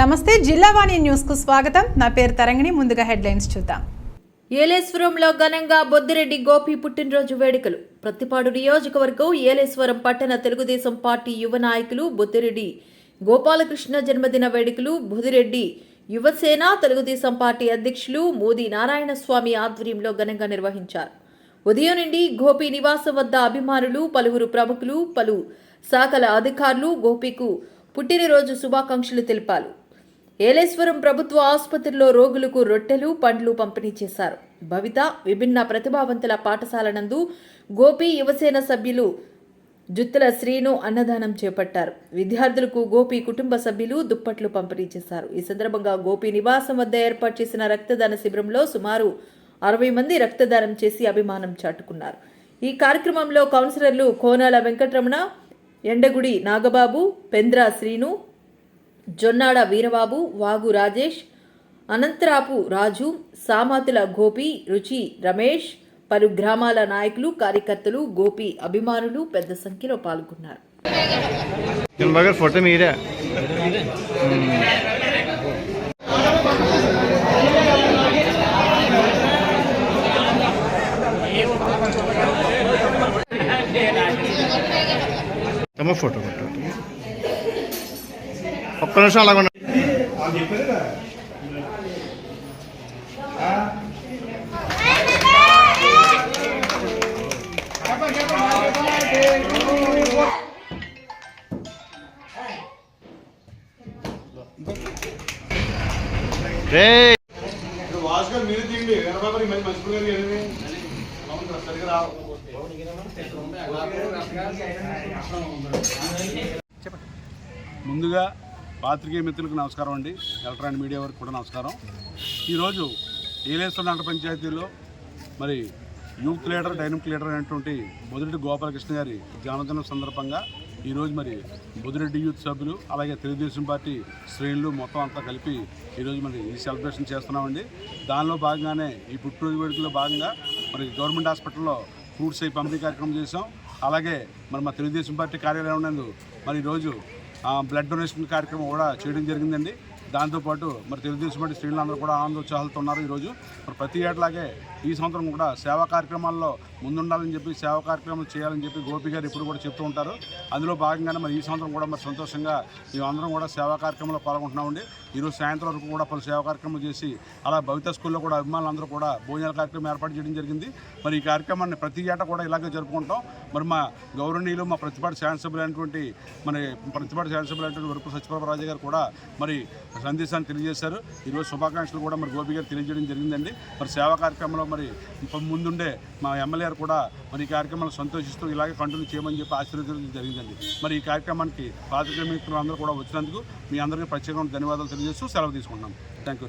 నమస్తే జిల్లావాణి న్యూస్కు స్వాగతం. నా పేరు తరంగిణి ముందుగా హెడ్లైన్స్ చూద్దాం. ఏలేశ్వరంలో ఘనంగా బొద్దిరెడ్డి గోపి పుట్టినరోజు వేడుకలు. ప్రతిపాడు నియోజకవర్గం ఏలేశ్వరం పట్టణ తెలుగుదేశం పార్టీ యువ నాయకులు బొద్దిరెడ్డి గోపాలకృష్ణ జన్మదిన వేడుకలు బుదిరెడ్డి యువసేన తెలుగుదేశం పార్టీ అధ్యక్షులు మోదీ నారాయణ స్వామి ఆధ్వర్యంలో ఘనంగా నిర్వహించారు. ఉదయం నుండి గోపి నివాసం వద్ద అభిమానులు పలువురు ప్రముఖులు పలు శాఖల అధికారులు గోపికు పుట్టినరోజు శుభాకాంక్షలు తెలిపారు. ఏలేశ్వరం ప్రభుత్వ ఆసుపత్రిలో రోగులకు రొట్టెలు పండ్లు పంపిణీ చేశారు. భవిత విభిన్న ప్రతిభావంతుల పాఠశాల నందు గోపి యువసేన సభ్యులు జుత్తుల శ్రీను అన్నదానం చేపట్టారు. విద్యార్థులకు గోపి కుటుంబ సభ్యులు దుప్పట్లు పంపిణీ చేశారు. ఈ సందర్భంగా గోపి నివాసం వద్ద ఏర్పాటు చేసిన రక్తదాన శిబిరంలో సుమారు అరవై మంది రక్తదానం చేసి అభిమానం చాటుకున్నారు. ఈ కార్యక్రమంలో కౌన్సిలర్లు కోనాల వెంకటరమణ ఎండగుడి నాగబాబు పెంద్ర శ్రీను జొన్నాడ వీరబాబు వాగు రాజేష్ అనంతరాపు రాజు సామాతుల గోపి రుచి రమేష్ పలు గ్రామాల నాయకులు కార్యకర్తలు గోపి అభిమానులు పెద్ద సంఖ్యలో పాల్గొన్నారు. ఫోటో మీరే తమ ఫోటో ఒక్క నిమిషం అలాగ ఉండండి. వాసుగారు మీరు తీయండి మంచి మంచి గారు ముందుగా పాత్రికేయ మిత్రులకు నమస్కారం అండి. ఎలక్ట్రానిక్ మీడియా వరకు కూడా నమస్కారం. ఈరోజు ఏలేశ్వర నగర పంచాయతీలో మరి యూత్ లీడర్ డైనమిక్ లీడర్ అయినటువంటి బొదిరెడ్డి గోపాలకృష్ణ గారి జన్మదినం సందర్భంగా ఈరోజు మరి బొదిరెడ్డి యూత్ సభ్యులు అలాగే తెలుగుదేశం పార్టీ శ్రేణులు మొత్తం అంతా కలిపి ఈరోజు మరి ఈ సెలబ్రేషన్ చేస్తున్నామండి. దానిలో భాగంగానే ఈ పుట్టినరోజు వేడుకలో భాగంగా మరి గవర్నమెంట్ హాస్పిటల్లో ఫ్రూట్స్ అయి పంపిణీ కార్యక్రమం చేసాం అలాగే మరి మా తెలుగుదేశం పార్టీ కార్యాలయం నందు మరి ఈరోజు బ్లడ్ డొనేషన్ కార్యక్రమం కూడా చేయడం జరిగిందండి. దాంతోపాటు మరి తెలుగుదేశం పార్టీ శ్రేణులు అందరూ కూడా ఆనందోత్సాహాలతో ఉన్నారు ఈరోజు. మరి ప్రతి ఏటలాగే ఈ సంవత్సరం కూడా సేవా కార్యక్రమాల్లో ముందుండాలని చెప్పి సేవా కార్యక్రమం చేయాలని చెప్పి గోపి గారు ఇప్పుడు కూడా చెప్తూ ఉంటారు. అందులో భాగంగానే మరి ఈ సంవత్సరం కూడా మరి సంతోషంగా మేమందరం కూడా సేవా కార్యక్రమంలో పాల్గొంటున్నామండి. ఈరోజు సాయంత్రం వరకు కూడా పలు సేవా కార్యక్రమం చేసి అలా భవిత స్కూల్లో కూడా అభిమానులందరూ కూడా భోజనాల కార్యక్రమం ఏర్పాటు చేయడం జరిగింది. మరి ఈ కార్యక్రమాన్ని ప్రతి ఏటా కూడా ఇలాగే జరుపుకుంటాం. మరి మా గౌరవనీయులు మా ప్రతిపాటి శాసనసభ్యులైనటువంటి మన మరి ప్రతిపాటి శాసనసభ్యులైనటువంటి వరకు సత్యప్రభ రాజు గారు కూడా మరి సందేశాన్ని తెలియజేశారు. ఈరోజు శుభాకాంక్షలు కూడా మరి గోపి గారు తెలియజేయడం జరిగిందండి. మరి సేవా కార్యక్రమంలో మరి ముందుండే మా ఎమ్మెల్యే గారు కూడా మరి ఈ కార్యక్రమాన్ని సంతోషిస్తూ ఇలాగే కంటిన్యూ చేయమని చెప్పి ఆశీర్వదించడం జరిగిందండి. మరి ఈ కార్యక్రమానికి పాత్రిక మిత్రులు అందరూ కూడా వచ్చినందుకు మీ అందరికీ ప్రత్యేకమైన ధన్యవాదాలు తెలియజేస్తూ సెలవు తీసుకుంటున్నాం. Thank you